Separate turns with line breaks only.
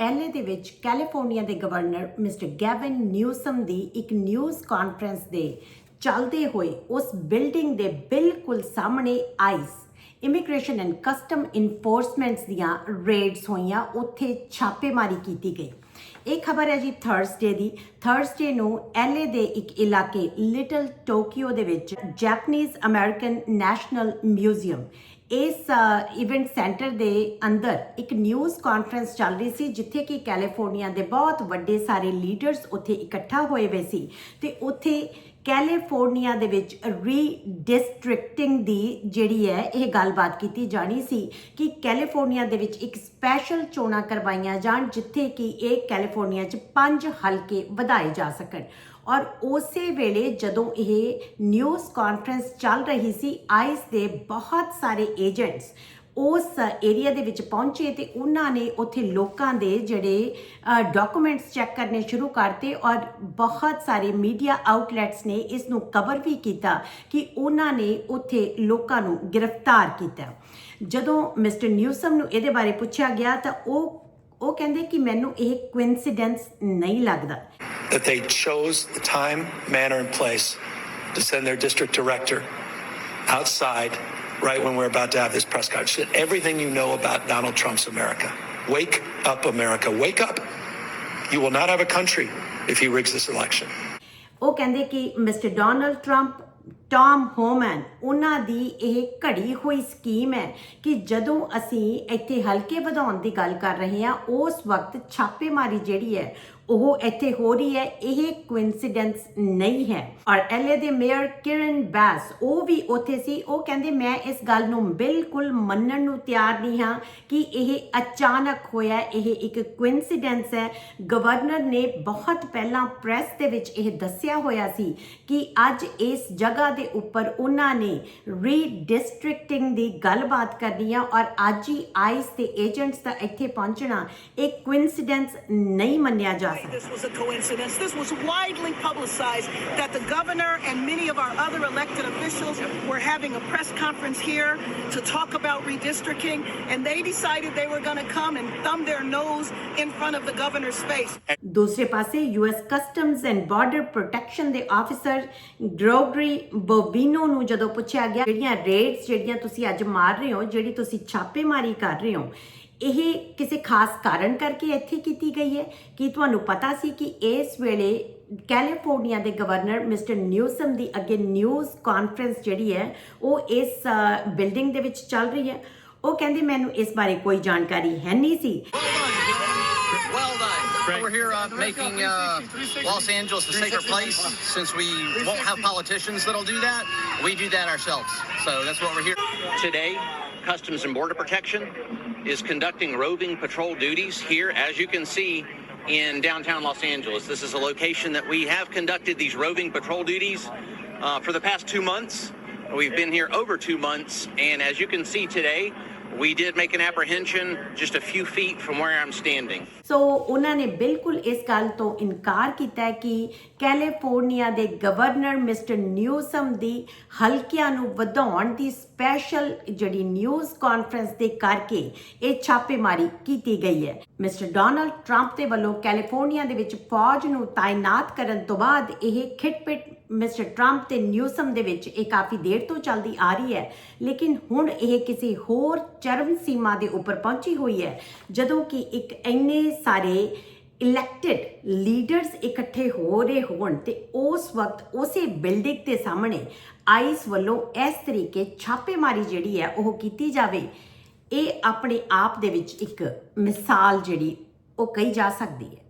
LA ਦੇ ਵਿੱਚ California ਦੇ ਗਵਰਨਰ ਮਿਸਟਰ ਗੈਵਨ ਨਿਊਸਮ ਦੀ ਇੱਕ ਨਿਊਜ਼ ਕਾਨਫਰੰਸ ਦੇ ਚੱਲਦੇ ਹੋਏ ਉਸ ਬਿਲਡਿੰਗ ਦੇ ਬਿਲਕੁਲ ਸਾਹਮਣੇ ICE immigration and custom enforcements ਦੀਆਂ ਰੇਡਸ ਹੋਈਆਂ, ਉੱਥੇ ਛਾਪੇਮਾਰੀ ਕੀਤੀ ਗਈ। ਇਹ ਖਬਰ ਹੈ ਜੀ ਥਰਸਡੇ ਦੀ। ਥਰਸਡੇ ਨੂੰ ਐਲਏ ਦੇ ਇੱਕ ਇਲਾਕੇ ਲਿਟਲ ਟੋਕੀਓ ਦੇ ਵਿੱਚ ਜੈਪਨੀਜ਼ ਅਮਰੀਕਨ ਨੈਸ਼ਨਲ ਮਿਊਜ਼ੀਅਮ ਇਸ ਇਵੈਂਟ ਸੈਂਟਰ ਦੇ ਅੰਦਰ ਇੱਕ ਨਿਊਜ਼ ਕਾਨਫਰੰਸ ਚੱਲ ਰਹੀ ਸੀ, ਜਿੱਥੇ ਕਿ ਕੈਲੀਫੋਰਨੀਆ ਦੇ ਬਹੁਤ ਵੱਡੇ ਸਾਰੇ ਲੀਡਰਸ ਉੱਥੇ ਇਕੱਠਾ ਹੋਏ ਹੋਏ ਸੀ। ਤੇ ਉੱਥੇ ਕੈਲੀਫੋਰਨੀਆ ਦੇ ਵਿੱਚ ਰੀਡਿਸਟ੍ਰਿਕਟਿੰਗ ਦੀ ਜਿਹੜੀ ਹੈ ਇਹ ਗੱਲਬਾਤ ਕੀਤੀ ਜਾਣੀ ਸੀ ਕਿ ਕੈਲੀਫੋਰਨੀਆ ਦੇ ਵਿੱਚ ਇੱਕ ਸਪੈਸ਼ਲ ਚੋਣਾਂ ਕਰਵਾਈਆਂ ਜਾਣ ਜਿੱਥੇ ਕਿ ਇਹ ਕੈਲੀਫੋਰਨੀਆ 'ਚ ਪੰਜ ਹਲਕੇ ਵਧਾਏ ਜਾ ਸਕਣ। ਔਰ ਉਸੇ ਵੇਲੇ ਜਦੋਂ ਇਹ ਨਿਊਜ਼ ਕਾਨਫਰੰਸ ਚੱਲ ਰਹੀ ਸੀ ਆਈਸ ਦੇ ਬਹੁਤ ਸਾਰੇ ਏਜੰਟਸ ਉਸ ਏਰੀਆ ਦੇ ਵਿੱਚ ਪਹੁੰਚੇ ਤੇ ਉਹਨਾਂ ਨੇ ਉੱਥੇ ਲੋਕਾਂ ਦੇ ਜਿਹੜੇ ਡਾਕੂਮੈਂਟਸ ਚੈੱਕ ਕਰਨੇ ਸ਼ੁਰੂ ਕਰਤੇ ਔਰ ਬਹੁਤ ਸਾਰੇ ਮੀਡੀਆ ਆਊਟਲੈਟਸ ਨੇ ਇਸ ਨੂੰ ਕਵਰ ਵੀ ਕੀਤਾ ਕਿ ਉਹਨਾਂ ਨੇ ਉੱਥੇ ਲੋਕਾਂ ਨੂੰ ਗ੍ਰਿਫਤਾਰ ਕੀਤਾ। ਜਦੋਂ ਮਿਸਟਰ ਨਿਊਸਮ ਨੂੰ ਇਹਦੇ ਬਾਰੇ ਪੁੱਛਿਆ ਗਿਆ ਤਾਂ ਉਹ ਉਹ ਕਹਿੰਦੇ ਕਿ ਮੈਨੂੰ ਇਹ ਕੋਇਨਸੀਡੈਂਸ ਨਹੀਂ ਲੱਗਦਾ।
That they chose the time, manner, and place to send their district director outside right when we're about to have this press conference. Said Everything you know about Donald Trump's America. Wake up, America. Wake up. You will not have a country if he rigs this election.
ਉਹ ਕਹਿੰਦੇ ਕਿ mister Donald Trump Tom Homan ਉਹਨਾਂ ਦੀ ਇਹ ਘੜੀ ਹੋਈ scheme ਹੈ ਕਿ ਜਦੋਂ ਅਸੀਂ ਇੱਥੇ ਹਲਕੇ ਵਧਾਉਣ ਦੀ ਗੱਲ ਕਰ ਰਹੇ ਹਾਂ ਉਸ ਵਕਤ ਛਾਪੇਮਾਰੀ ਜਿਹੜੀ ਹੈ ਉਹ ਇੱਥੇ ਹੋ ਰਹੀ ਹੈ, ਇਹ ਕੋਇਨਸੀਡੈਂਸ ਨਹੀਂ ਹੈ। ਔਰ ਐਲਏ ਦੇ ਮੇਅਰ ਕਿਰਨ ਬੈਸ, ਉਹ ਵੀ ਉੱਥੇ ਸੀ। ਉਹ ਕਹਿੰਦੇ, ਮੈਂ ਇਸ ਗੱਲ ਨੂੰ ਬਿਲਕੁਲ ਮੰਨਣ ਨੂੰ ਤਿਆਰ ਨਹੀਂ ਹਾਂ ਕਿ ਇਹ ਅਚਾਨਕ ਹੋਇਆ ਇਹ ਇੱਕ ਕੋਇਨਸੀਡੈਂਸ ਹੈ। ਗਵਰਨਰ ਨੇ ਬਹੁਤ ਪਹਿਲਾਂ ਪ੍ਰੈਸ ਦੇ ਵਿੱਚ ਇਹ ਦੱਸਿਆ ਹੋਇਆ ਸੀ ਕਿ ਅੱਜ ਇਸ ਜਗ੍ਹਾ ਦੇ ਉੱਪਰ ਉਹਨਾਂ ਨੇ ਰੀਡਿਸਟ੍ਰਿਕਟਿੰਗ ਦੀ ਗੱਲਬਾਤ ਕਰਨੀ ਆ ਔਰ ਅੱਜ ਹੀ ਆਈਸ ਦੇ ਏਜੰਟਸ ਦਾ ਇੱਥੇ ਪਹੁੰਚਣਾ ਇੱਕ ਕੋਇਨਸੀਡੈਂਸ ਨਹੀਂ ਮੰਨਿਆ ਜਾ ਸਕਦਾ
This was a coincidence. This was widely publicized that the governor and many of our other elected officials were having a press conference here to talk about redistricting, and they decided they were going to come and thumb their nose in front of the governor's face.
ਦੂਸਰੇ ਪਾਸੇ US customs and border protection ਦੇ officer Gregory Bovino ਨੂੰ ਜਦੋਂ ਪੁੱਛਿਆ ਗਿਆ ਜਿਹੜੀਆਂ raids ਜਿਹੜੀਆਂ ਤੁਸੀਂ ਅੱਜ ਮਾਰ ਰਹੇ ਹੋ ਜਿਹੜੀ ਤੁਸੀਂ ਛਾਪੇਮਾਰੀ ਕਰ ਰਹੇ ਹੋ ਇਹ ਕਿਸੇ ਖਾਸ ਕਾਰਨ ਕਰਕੇ ਇੱਥੇ ਕੀਤੀ ਗਈ ਹੈ ਕੀ ਤੁਹਾਨੂੰ ਪਤਾ ਸੀ ਕਿ ਇਸ ਵੇਲੇ ਕੈਲੀਫੋਰਨੀਆ ਦੇ ਗਵਰਨਰ ਮਿਸਟਰ ਨਿਊਸਮ ਦੀ ਅੱਗੇ ਨਿਊਜ਼ ਕਾਨਫਰੰਸ ਜਿਹੜੀ ਹੈ ਉਹ ਇਸ ਬਿਲਡਿੰਗ ਦੇ ਵਿੱਚ ਚੱਲ ਰਹੀ ਹੈ ਉਹ ਕਹਿੰਦੇ ਮੈਨੂੰ ਇਸ ਬਾਰੇ ਕੋਈ ਜਾਣਕਾਰੀ ਹੈ ਨਹੀਂ ਸੀ.
We're here uh, making uh, Los Angeles a safer place since we won't have politicians that'll do that. We do that ourselves. So that's what we're here.
Today, Customs and Border Protection is conducting roving patrol duties here, as you can see, in downtown Los Angeles. This is a location that we have conducted these roving patrol duties uh, for the past two months. We've been here over two months, and as you can see today, we did make an apprehension just a few feet from where I'm standing.
ਸੋ ਉਹਨਾਂ ਨੇ ਬਿਲਕੁਲ ਇਸ ਗੱਲ ਤੋਂ ਇਨਕਾਰ ਕੀਤਾ ਹੈ ਕਿ ਕੈਲੀਫੋਰਨੀਆ ਦੇ ਗਵਰਨਰ ਮਿਸਟਰ ਨਿਊਸਮ ਦੀ ਹਲਕਿਆਂ ਨੂੰ ਵਧਾਉਣ ਦੀ ਸਪੈਸ਼ਲ ਜਿਹੜੀ ਨਿਊਜ਼ ਕਾਨਫਰੰਸ ਦੇ ਕਰਕੇ ਇਹ ਛਾਪੇਮਾਰੀ ਕੀਤੀ ਗਈ ਹੈ ਮਿਸਟਰ ਡੋਨਲਡ ਟਰੰਪ ਦੇ ਵੱਲੋਂ ਕੈਲੀਫੋਰਨੀਆ ਦੇ ਵਿੱਚ ਫੌਜ ਨੂੰ ਤਾਇਨਾਤ ਕਰਨ ਤੋਂ ਬਾਅਦ ਇਹ ਖਿਟਪਿਟ ਮਿਸਟਰ ਟਰੰਪ ਤੇ ਨਿਊਸਮ ਦੇ ਵਿੱਚ ਇਹ ਕਾਫੀ ਦੇਰ ਤੋਂ ਚੱਲਦੀ ਆ ਰਹੀ ਹੈ, ਲੇਕਿਨ ਹੁਣ ਇਹ ਕਿਸੇ ਹੋਰ ਚਰਮ ਸੀਮਾ ਦੇ ਉੱਪਰ ਪਹੁੰਚੀ ਹੋਈ ਹੈ, ਜਦੋਂ ਕਿ ਇੱਕ ਇੰਨੇ ਸਾਰੇ ਇਲੈਕਟਿਡ ਲੀਡਰਸ ਇਕੱਠੇ ਹੋ ਰਹੇ ਹੋਣ ਤੇ ਉਸ ਵਕਤ ਉਸੇ ਬਿਲਡਿੰਗ ਦੇ ਸਾਹਮਣੇ ਆਈਸ ਵੱਲੋਂ ਇਸ ਤਰੀਕੇ ਛਾਪੇਮਾਰੀ ਜਿਹੜੀ ਹੈ ਉਹ ਕੀਤੀ ਜਾਵੇ, ਇਹ ਆਪਣੇ ਆਪ ਦੇ ਵਿੱਚ ਇੱਕ ਮਿਸਾਲ ਜਿਹੜੀ ਉਹ ਕਹੀ ਜਾ ਸਕਦੀ ਹੈ।